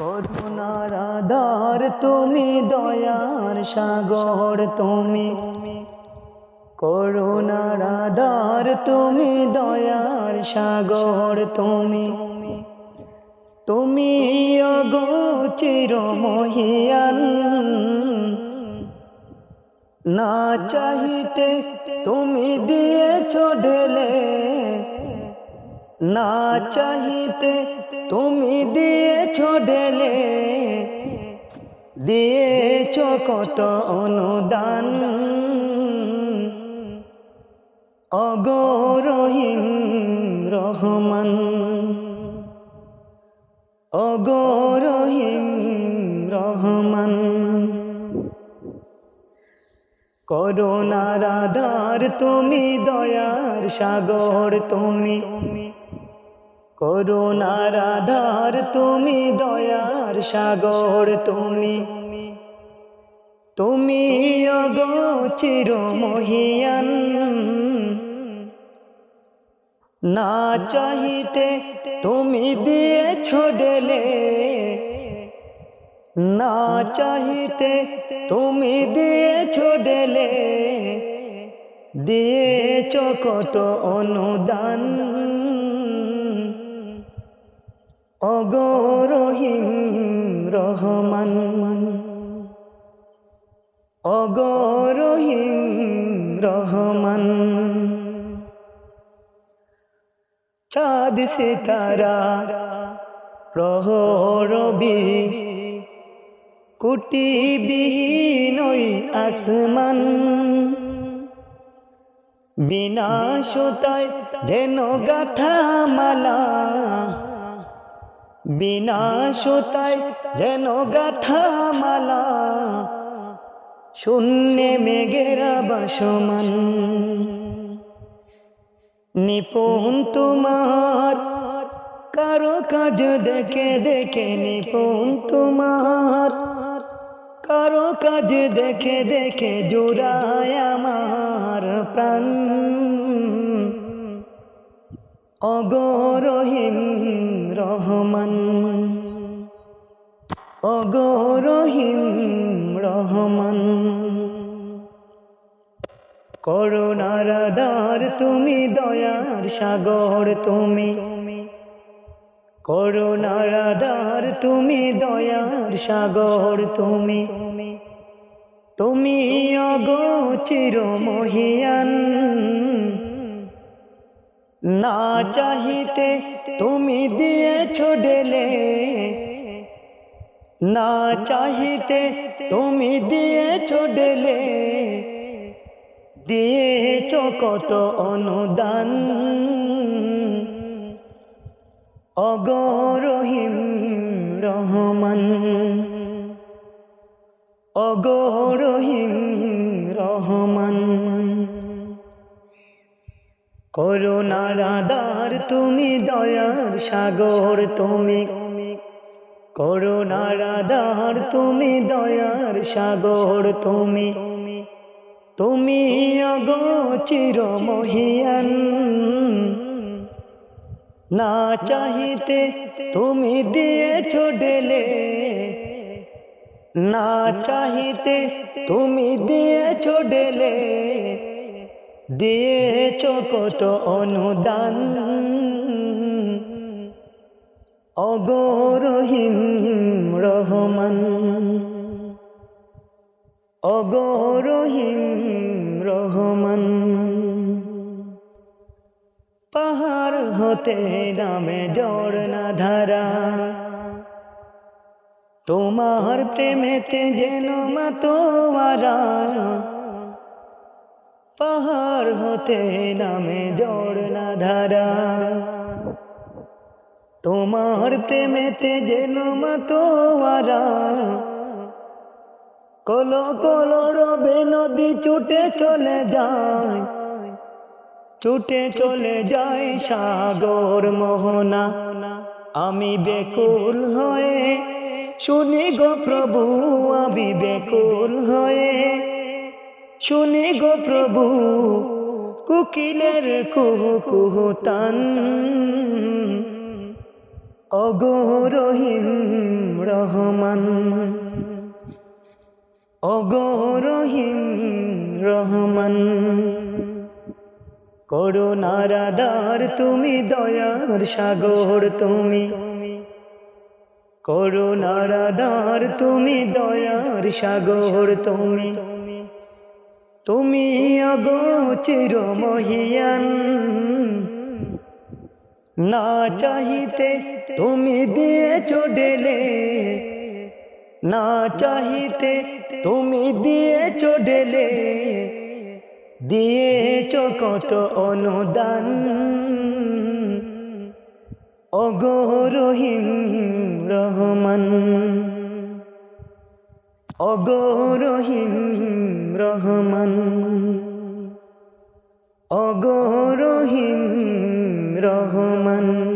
করুণার আধার তুমি দয়ার সাগর, তুমি করুণার আধার তুমি দয়ার সাগর, তুমি তুমি অগোচির মহিয়ান না চাহিতে তুমি দিয়ে ঢেলে, না চাহিতে তুমি দিয়েছ ঢেলে, দিয়েছ কত অনুদান। অগরহিম রহমান অগরহিম রহমান। করুণার আধার তুমি, দয়ার সাগর তুমি তুমি করুণার আধার তুমি দয়ার সাগর, তুমি তুমি অগোচির মহিয়ান না চাহিতে তুমি দিয়ে ঢেলে না চাহিতে তুমি দিয়ে ঢেলে দিয়ে কত অনুদান। অগরহিম রহমান। অগরহিম রহমান। চাঁদ সিতারা প্রহরবি কুটি বিহীনই আসমান। বিনা সুতায় যেন গাথা মালা বিনা যেন গাথা মালা, শূন্যে মেঘেরা বাসমান। নিপুণ তোমার, কারও কাজ দেখে দেখে নিপুণ তোমার, কারও কাজ দেখে দেখে জোড়ায় আমার প্রাণ। অগরহিম রহমান। অগরহিম রহমান। করুণার আধার তুমি, দয়ার সাগর তুমি। করুণার আধার তুমি, দয়ার সাগর তুমি। তুমি অগোচির মহিয়ান না চাহিতে তুমি দিয়েছ ঢেলে না চাহিতে তুমি দিয়েছ ঢেলে দিয়েছ কত অনুদান। অগরহিম রহমান। অগরহিম রহমান। করুণার আধার তুমি দয়ার সাগর, তুমি করুণার আধার তুমি দয়ার সাগর, তুমি তুমি অগোচির মহিয়ান। না চাহিতে তুমি দিয়েছ ঢেলে না চাহিতে তুমি দিয়েছ ঢেলে দিয়েছ কত অনুদান? অগরহিম রহমান। অগরহিম রহমান। পাহাড় হতে নামে জড়না ধারা। তোমার প্রেমেতে যেন মাতোয়ারা। পাহাড় হতে নামে জড়না ধারা। তোমার প্রেমেতে যেন মাতোয়ারা। কলো কলো রবে নদী ছুটে চলে যায়। ছুটে চলে যায় সাগর মোহনা। আমি বেকুল হয়ে, শুনি গো প্রভু, আমি বেকুল হয়ে। শুনি গো প্রভু, কুকিলের কুহু কুহু তান। অগো রহিম রহমান। অগো রহিম রহমান। করুণার আধার তুমি দয়ার সাগর, তুমি করুণার আধার তুমি দয়ার সাগর, তুমি তুমি অগো চির মহিয়ান। না চাহিতে তুমি দিয়েছ ডেলে না চাহিতে তুমি দিয়েছ ডেলে দিয়েছ কত অনুদান। অগো রহিম রহমান। অগো রহিম রহমান। অগরহিম রহমান।